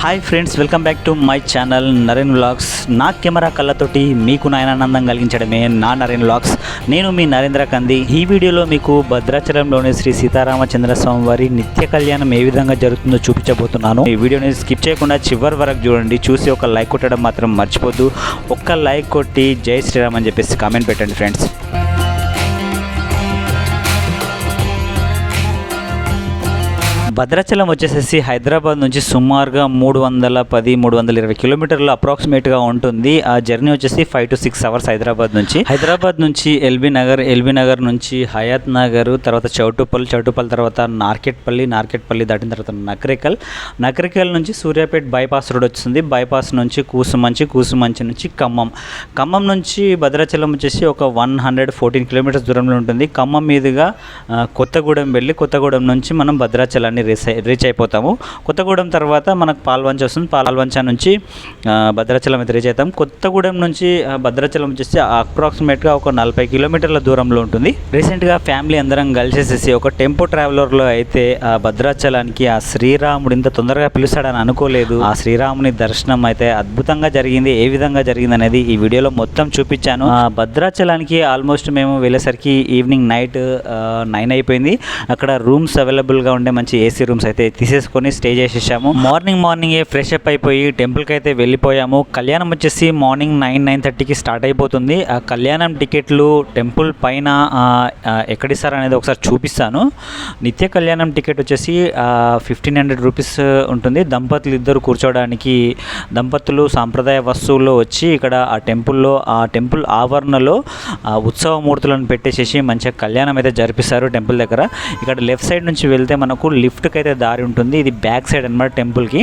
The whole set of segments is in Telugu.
Hi friends welcome back to my channel Naren vlogs నా కెమెరా కళ్ళతోటి మీకు నాయనానందం కలిగించడమే నా నరేన్ వ్లాగ్స్ నేను మీ నరేంద్ర కంది ఈ వీడియోలో మీకు భద్రాచలంలోని శ్రీ సీతారామచంద్ర స్వామి వారి నిత్య కళ్యాణం ఏ విధంగా జరుగుతుందో చూపించబోతున్నాను. ఈ వీడియోని స్కిప్ చేయకుండా చివరి వరకు చూడండి. చూసి ఒక లైక్ కొట్టడం మాత్రం మర్చిపోద్దు. ఒక్క లైక్ కొట్టి జై శ్రీరామ్ అని చెప్పేసి కామెంట్ పెట్టండి ఫ్రెండ్స్ భద్రాచలం వచ్చేసేసి హైదరాబాద్ నుంచి సుమారుగా మూడు వందల పది మూడు వందల ఇరవై కిలోమీటర్లు అప్రాక్సిమేట్గా ఉంటుంది. ఆ జర్నీ వచ్చేసి five to six hours Hyderabad నుంచి. హైదరాబాద్ నుంచి ఎల్బీ నగర్ ఎల్బీ నగర్ నుంచి హయాత్ నగర్ తర్వాత చౌటుపల్లి చౌటుపల్లి తర్వాత నార్కెట్పల్లి నార్కెట్పల్లి దాటిన తర్వాత నకరికల్. నకరికల్ నుంచి సూర్యాపేట బైపాస్ రోడ్ వస్తుంది బైపాస్ నుంచి కూసుమంచి కూసుమంచి నుంచి ఖమ్మం. ఖమ్మం నుంచి భద్రాచలం వచ్చేసి ఒక వన్ హండ్రెడ్ ఫోర్టీన్ కిలోమీటర్స్ దూరంలో ఉంటుంది. ఖమ్మం మీదుగా కొత్తగూడెం వెళ్ళి కొత్తగూడెం నుంచి మనం భద్రాచలాన్ని రీచ్ రీచ్ అయిపోతాము. కొత్తగూడెం తర్వాత మనకు పాల్వంచ వస్తుంది. పాల్వంచ నుంచి భద్రాచలం అయితే రీచ్ అవుతాం. కొత్తగూడెం నుంచి భద్రాచలం వచ్చేసి అప్రాక్సిమేట్గా ఒక నలభై కిలోమీటర్ల దూరంలో ఉంటుంది. రీసెంట్గా ఫ్యామిలీ అందరం కలిసేసేసి ఒక టెంపో ట్రావెలర్లో అయితే ఆ భద్రాచలానికి ఆ శ్రీరాముడు ఇంత తొందరగా పిలుస్తాడని అనుకోలేదు. ఆ శ్రీరాముని దర్శనం అయితే అద్భుతంగా జరిగింది. ఏ విధంగా జరిగింది అనేది ఈ వీడియోలో మొత్తం చూపించాను. ఆ భద్రాచలానికి ఆల్మోస్ట్ మేము వెళ్ళేసరికి ఈవినింగ్ నైట్ నైన్ అయిపోయింది. అక్కడ రూమ్స్ అవైలబుల్గా ఉండే మంచి ఏసీ రూమ్స్ అయితే తీసేసుకొని స్టే చేసేసాము. మార్నింగ్ మార్నింగే ఫ్రెష్ అప్ అయిపోయి టెంపుల్కి అయితే వెళ్ళిపోయాము. కళ్యాణం వచ్చేసి మార్నింగ్ నైన్ నైన్ థర్టీకి స్టార్ట్ అయిపోతుంది. ఆ కళ్యాణం టికెట్లు టెంపుల్ పైన ఎక్కడిస్తారు అనేది ఒకసారి చూపిస్తాను. నిత్య కళ్యాణం టికెట్ వచ్చేసి ఫిఫ్టీన్ హండ్రెడ్ రూపీస్ ఉంటుంది. దంపతులు ఇద్దరు కూర్చోవడానికి దంపతులు సాంప్రదాయ వస్తువుల్లో వచ్చి ఇక్కడ ఆ టెంపుల్లో ఆ టెంపుల్ ఆవరణలో ఉత్సవ మూర్తులను పెట్టేసేసి మంచిగా కళ్యాణం అయితే జరిపిస్తారు టెంపుల్ దగ్గర. ఇక్కడ లెఫ్ట్ సైడ్ నుంచి వెళ్తే మనకు లిఫ్ట్ అయితే దారి ఉంటుంది. ఇది బ్యాక్ సైడ్ అనమాట టెంపుల్కి.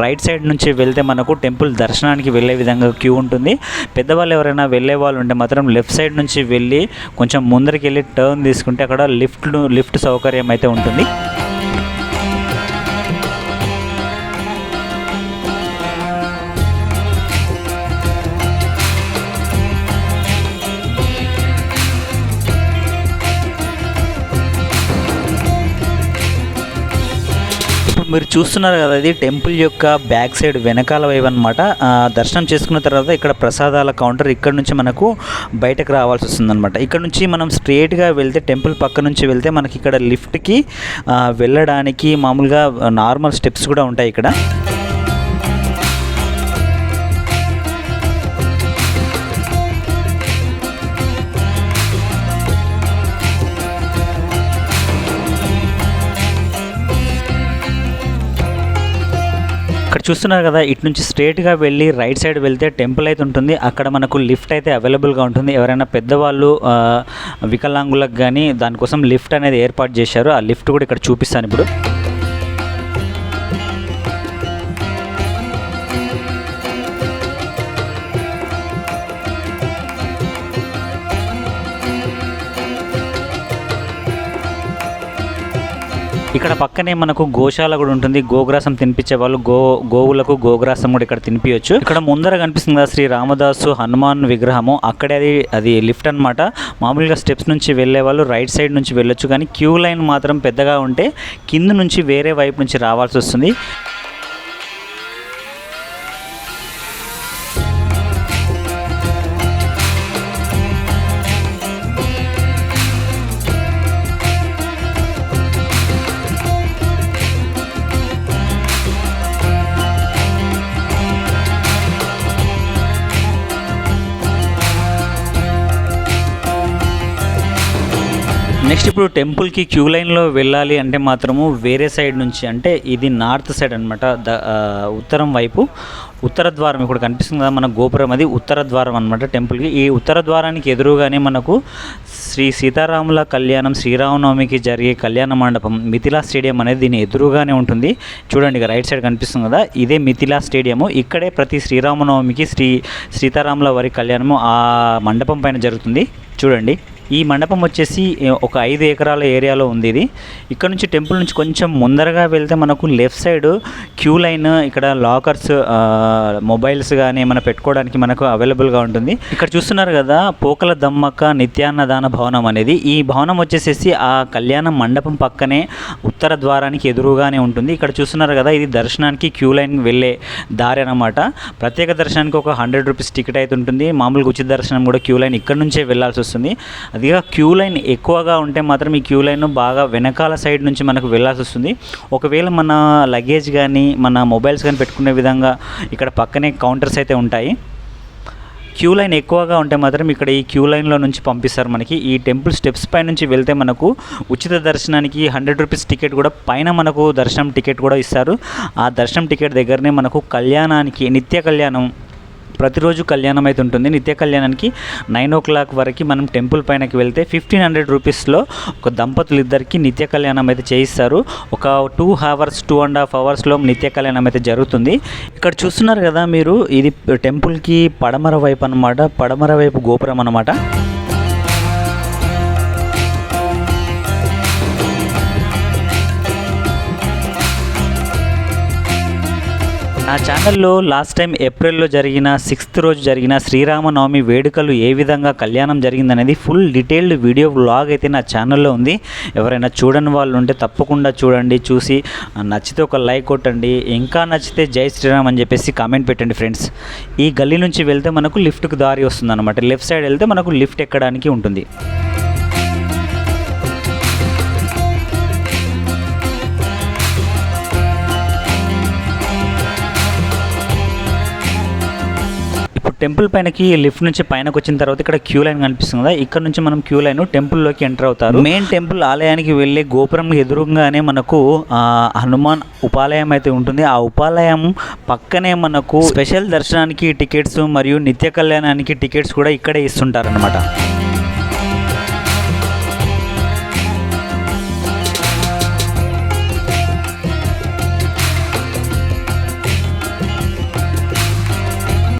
రైట్ సైడ్ నుంచి వెళ్తే మనకు టెంపుల్ దర్శనానికి వెళ్ళే విధంగా క్యూ ఉంటుంది. పెద్దవాళ్ళు ఎవరైనా వెళ్ళే వాళ్ళు ఉంటే మాత్రం లెఫ్ట్ సైడ్ నుంచి వెళ్ళి కొంచెం ముందరికి వెళ్ళి టర్న్ తీసుకుంటే అక్కడ లిఫ్ట్ లిఫ్ట్ సౌకర్యం అయితే ఉంటుంది. మీరు చూస్తున్నారు కదా ఇది టెంపుల్ యొక్క బ్యాక్ సైడ్ వెనకాల వైపు అనమాట దర్శనం చేసుకున్న తర్వాత ఇక్కడ ప్రసాదాల కౌంటర్ ఇక్కడ నుంచి మనకు బయటకు రావాల్సి వస్తుంది అనమాట ఇక్కడ నుంచి మనం స్ట్రేట్గా వెళ్తే టెంపుల్ పక్క నుంచి వెళ్తే మనకి ఇక్కడ లిఫ్ట్కి వెళ్ళడానికి మామూలుగా నార్మల్ స్టెప్స్ కూడా ఉంటాయి ఇక్కడ. ఇక్కడ చూస్తున్నారు కదా ఇటు నుంచి స్ట్రేట్గా వెళ్ళి రైట్ సైడ్ వెళ్తే టెంపుల్ అయితే ఉంటుంది. అక్కడ మనకు లిఫ్ట్ అయితే అవైలబుల్గా ఉంటుంది. ఎవరైనా పెద్దవాళ్ళు వికలాంగులకు కానీ దానికోసం లిఫ్ట్ అనేది ఏర్పాటు చేశారు. ఆ లిఫ్ట్ కూడా ఇక్కడ చూపిస్తాను ఇప్పుడు. ఇక్కడ పక్కనే మనకు గోశాల కూడా ఉంటుంది. గోగ్రాసం తినిపించే వాళ్ళు గో గోవులకు గోగ్రాసం కూడా ఇక్కడ తినిపించవచ్చు ఇక్కడ ముందర కనిపిస్తుంది కదా శ్రీ రామదాసు హనుమాన్ విగ్రహము. అక్కడే అది అది లిఫ్ట్ అన్నమాట. మామూలుగా స్టెప్స్ నుంచి వెళ్ళే వాళ్ళు రైట్ సైడ్ నుంచి వెళ్ళొచ్చు. కానీ క్యూ లైన్ మాత్రం పెద్దగా ఉంటే కింద నుంచి వేరే వైపు నుంచి రావాల్సి వస్తుంది. నెక్స్ట్ ఇప్పుడు టెంపుల్కి క్యూ లైన్లో వెళ్ళాలి అంటే మాత్రము వేరే సైడ్ నుంచి అంటే ఇది నార్త్ సైడ్ అనమాట ద ఉత్తరం వైపు ఉత్తర ద్వారం ఇక్కడ కనిపిస్తుంది కదా మన గోపురం అది ఉత్తర ద్వారం అనమాట టెంపుల్కి ఈ ఉత్తర ద్వారానికి ఎదురుగానే మనకు శ్రీ సీతారాముల కళ్యాణం శ్రీరామనవమికి జరిగే కళ్యాణ మండపం మిథిలా స్టేడియం అనేది దీని ఎదురుగానే ఉంటుంది. చూడండి ఇక రైట్ సైడ్ కనిపిస్తుంది కదా ఇదే మిథిలా స్టేడియము ఇక్కడే ప్రతి శ్రీరామనవమికి శ్రీ సీతారాముల వారి కళ్యాణము ఆ మండపం పైన జరుగుతుంది. చూడండి. ఈ మండపం వచ్చేసి ఒక ఐదు ఎకరాల ఏరియాలో ఉంది ఇది. ఇక్కడ నుంచి టెంపుల్ నుంచి కొంచెం ముందరగా వెళ్తే మనకు లెఫ్ట్ సైడ్ క్యూ లైన్ ఇక్కడ లాకర్స్ మొబైల్స్ కానీ ఏమైనా పెట్టుకోవడానికి మనకు అవైలబుల్గా ఉంటుంది. ఇక్కడ చూస్తున్నారు కదా పోకల దమ్మక్క నిత్యాన్నదాన భవనం అనేది. ఈ భవనం వచ్చేసేసి ఆ కళ్యాణ మండపం పక్కనే ఉత్తర ద్వారానికి ఎదురుగానే ఉంటుంది. ఇక్కడ చూస్తున్నారు కదా ఇది దర్శనానికి క్యూ లైన్ వెళ్ళే దారి అనమాట ప్రత్యేక దర్శనానికి ఒక హండ్రెడ్ రూపీస్ టికెట్ అయితే ఉంటుంది. మామూలుగా ఉచిత దర్శనం కూడా క్యూ లైన్ ఇక్కడ నుంచే వెళ్ళాల్సి వస్తుంది. అదిగా క్యూ లైన్ ఎక్కువగా ఉంటే మాత్రం ఈ క్యూ లైన్ బాగా వెనకాల సైడ్ నుంచి మనకు వెళ్ళాల్సి వస్తుంది. ఒకవేళ మన లగేజ్ కానీ మన మొబైల్స్ కానీ పెట్టుకునే విధంగా ఇక్కడ పక్కనే కౌంటర్స్ అయితే ఉంటాయి. క్యూ లైన్ ఎక్కువగా ఉంటే మాత్రం ఇక్కడ ఈ క్యూ లైన్లో నుంచి పంపిస్తారు మనకి. ఈ టెంపుల్ స్టెప్స్ పై నుంచి వెళ్తే మనకు ఉచిత దర్శనానికి హండ్రెడ్ రూపీస్ టికెట్ కూడా పైన మనకు దర్శనం టికెట్ కూడా ఇస్తారు. ఆ దర్శనం టికెట్ దగ్గరనే మనకు కళ్యాణానికి నిత్య కళ్యాణం ప్రతిరోజు కళ్యాణం అయితే ఉంటుంది. నిత్య కళ్యాణానికి నైన్ ఓ క్లాక్ వరకు మనం టెంపుల్ పైనకి వెళ్తే ఫిఫ్టీన్ హండ్రెడ్ రూపీస్లో ఒక దంపతులు ఇద్దరికి నిత్య కళ్యాణం అయితే చేయిస్తారు. ఒక two hours two and half అవర్స్లో నిత్య కళ్యాణం అయితే జరుగుతుంది. ఇక్కడ చూస్తున్నారు కదా మీరు ఇది టెంపుల్కి పడమర వైపు అన్నమాట. పడమర వైపు గోపురం అనమాట నా ఛానల్లో లాస్ట్ టైం ఏప్రిల్లో జరిగిన సిక్స్త్ రోజు జరిగిన శ్రీరామనవమి వేడుకలు ఏ విధంగా కళ్యాణం జరిగిందనేది ఫుల్ డీటెయిల్డ్ వీడియో వ్లాగ్ అయితే నా ఛానల్లో ఉంది. ఎవరైనా చూడని వాళ్ళు ఉంటే తప్పకుండా చూడండి చూసి నచ్చితే ఒక లైక్ కొట్టండి ఇంకా నచ్చితే జై శ్రీరామ్ అని చెప్పేసి కామెంట్ పెట్టండి ఫ్రెండ్స్. ఈ గల్లీ నుంచి వెళ్తే మనకు లిఫ్ట్కి దారి వస్తుందన్నమాట. లెఫ్ట్ సైడ్ వెళ్తే మనకు లిఫ్ట్ ఎక్కడానికి ఉంటుంది. టెంపుల్ పైనకి లిఫ్ట్ నుంచి పైనకి వచ్చిన తర్వాత ఇక్కడ క్యూ లైన్ కనిపిస్తుంది కదా. ఇక్కడ నుంచి మనం క్యూ లైన్ టెంపుల్లోకి ఎంటర్ అవుతారు. మెయిన్ టెంపుల్ ఆలయానికి వెళ్ళే గోపురం ఎదురుగానే మనకు హనుమాన్ ఉపాలయం అయితే ఉంటుంది. ఆ ఉపాలయం పక్కనే మనకు స్పెషల్ దర్శనానికి టికెట్స్ మరియు నిత్య కళ్యాణానికి టికెట్స్ కూడా ఇక్కడే ఇస్తుంటారు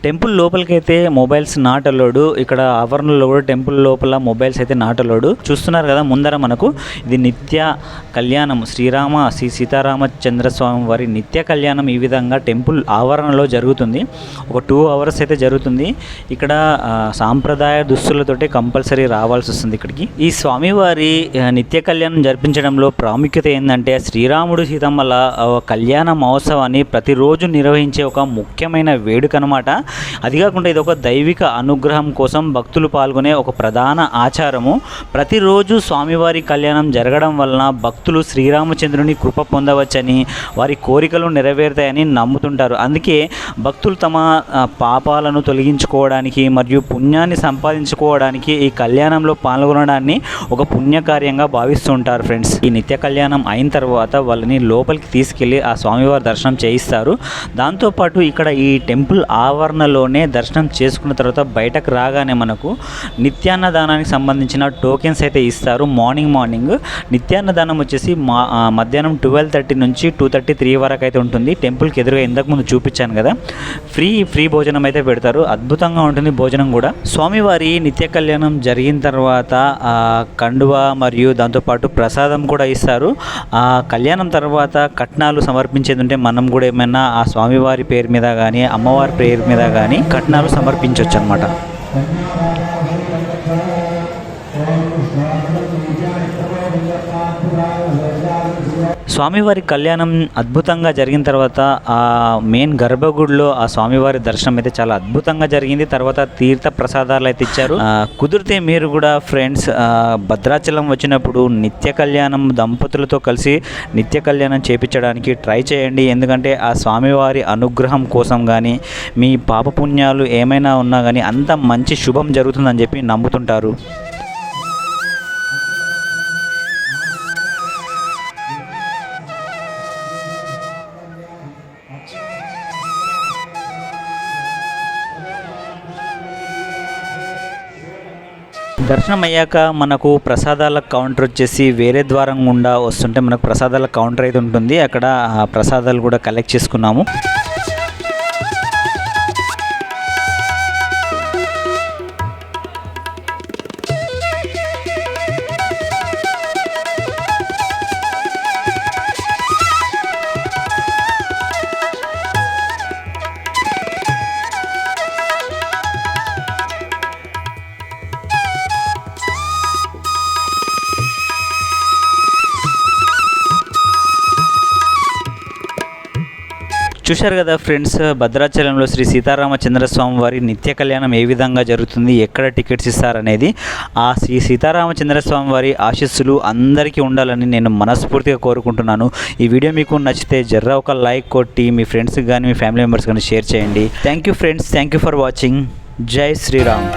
టెంపుల్ లోపలికైతే మొబైల్స్ నాట్ అలోడు. ఇక్కడ ఆవరణలో కూడా టెంపుల్ లోపల మొబైల్స్ అయితే నాట్ అలోడు. చూస్తున్నారు కదా ముందర మనకు ఇది నిత్య కళ్యాణం. శ్రీరామ శ్రీ సీతారామచంద్ర స్వామి వారి నిత్య కళ్యాణం ఈ విధంగా టెంపుల్ ఆవరణలో జరుగుతుంది. ఒక టూ అవర్స్ అయితే జరుగుతుంది. ఇక్కడ సాంప్రదాయ దుస్తులతోటి కంపల్సరీ రావాల్సి వస్తుంది ఇక్కడికి. ఈ స్వామివారి నిత్య కళ్యాణం జరిపించడంలో ప్రాముఖ్యత ఏంటంటే శ్రీరాముడు సీతమ్మల కళ్యాణ మహోత్సవాన్ని ప్రతిరోజు నిర్వహించే ఒక ముఖ్యమైన వేడుక అనమాట అది కాకుండా ఇది ఒక దైవిక అనుగ్రహం కోసం భక్తులు పాల్గొనే ఒక ప్రధాన ఆచారము. ప్రతిరోజు స్వామివారి కళ్యాణం జరగడం వలన భక్తులు శ్రీరామచంద్రుని కృప పొందవచ్చని వారి కోరికలు నెరవేరుతాయని నమ్ముతుంటారు. అందుకే భక్తులు తమ పాపాలను తొలగించుకోవడానికి మరియు పుణ్యాన్ని సంపాదించుకోవడానికి ఈ కళ్యాణంలో పాల్గొనడాన్ని ఒక పుణ్యకార్యంగా భావిస్తుంటారు ఫ్రెండ్స్. ఈ నిత్య కళ్యాణం అయిన తర్వాత వాళ్ళని లోపలికి తీసుకెళ్ళి ఆ స్వామివారి దర్శనం చేయిస్తారు. దాంతోపాటు ఇక్కడ ఈ టెంపుల్ ఆవరణ ఆవరణలోనే దర్శనం చేసుకున్న తర్వాత బయటకు రాగానే మనకు నిత్యాన్నదానానికి సంబంధించిన టోకెన్స్ అయితే ఇస్తారు. మార్నింగ్ మార్నింగ్ నిత్యాన్నదానం వచ్చేసి మా మధ్యాహ్నం ట్వెల్వ్ థర్టీ నుంచి టూ థర్టీ త్రీ వరకు అయితే ఉంటుంది. టెంపుల్కి ఎదురుగా ఇంతకుముందు చూపించాను కదా. ఫ్రీ ఫ్రీ భోజనం అయితే పెడతారు. అద్భుతంగా ఉంటుంది భోజనం కూడా. స్వామివారి నిత్య కళ్యాణం జరిగిన తర్వాత కండువ మరియు దాంతోపాటు ప్రసాదం కూడా ఇస్తారు. ఆ కళ్యాణం తర్వాత కట్నాలు సమర్పించేది ఉంటే మనం కూడా ఏమైనా ఆ స్వామివారి పేరు మీద కానీ అమ్మవారి పేరు మీద కానీ కట్నాలు సమర్పించవచ్చు అనమాట స్వామివారి కళ్యాణం అద్భుతంగా జరిగిన తర్వాత ఆ మెయిన్ గర్భగుడిలో ఆ స్వామివారి దర్శనం అయితే చాలా అద్భుతంగా జరిగింది. తర్వాత తీర్థ ప్రసాదాలు అయితే ఇచ్చారు. కుదిరితే మీరు కూడా ఫ్రెండ్స్ భద్రాచలం వచ్చినప్పుడు నిత్య కళ్యాణం దంపతులతో కలిసి నిత్య కళ్యాణం చేపించడానికి ట్రై చేయండి. ఎందుకంటే ఆ స్వామివారి అనుగ్రహం కోసం కానీ మీ పాపపుణ్యాలు ఏమైనా ఉన్నా కానీ అంత మంచి శుభం జరుగుతుందని చెప్పి నమ్ముతుంటారు. దర్శనం అయ్యాక మనకు ప్రసాదాల కౌంటర్ వచ్చేసి వేరే ద్వారం గుండా వస్తుంటే మనకు ప్రసాదాల కౌంటర్ అయితే ఉంటుంది. అక్కడ ఆ ప్రసాదాలు కూడా కలెక్ట్ చేసుకున్నాము. చూశారు కదా ఫ్రెండ్స్ భద్రాచలంలో శ్రీ సీతారామచంద్రస్వామి వారి నిత్య కళ్యాణం ఏ విధంగా జరుగుతుంది ఎక్కడ టికెట్స్ ఇస్తారనేది. ఆ శ్రీ సీతారామచంద్రస్వామి వారి ఆశీస్సులు అందరికీ ఉండాలని నేను మనస్ఫూర్తిగా కోరుకుంటున్నాను. ఈ వీడియో మీకు నచ్చితే జర్ర ఒక లైక్ కొట్టి మీ ఫ్రెండ్స్కి కానీ మీ ఫ్యామిలీ మెంబర్స్ కానీ షేర్ చేయండి. Thank you friends thank you for watching. జై శ్రీరామ్.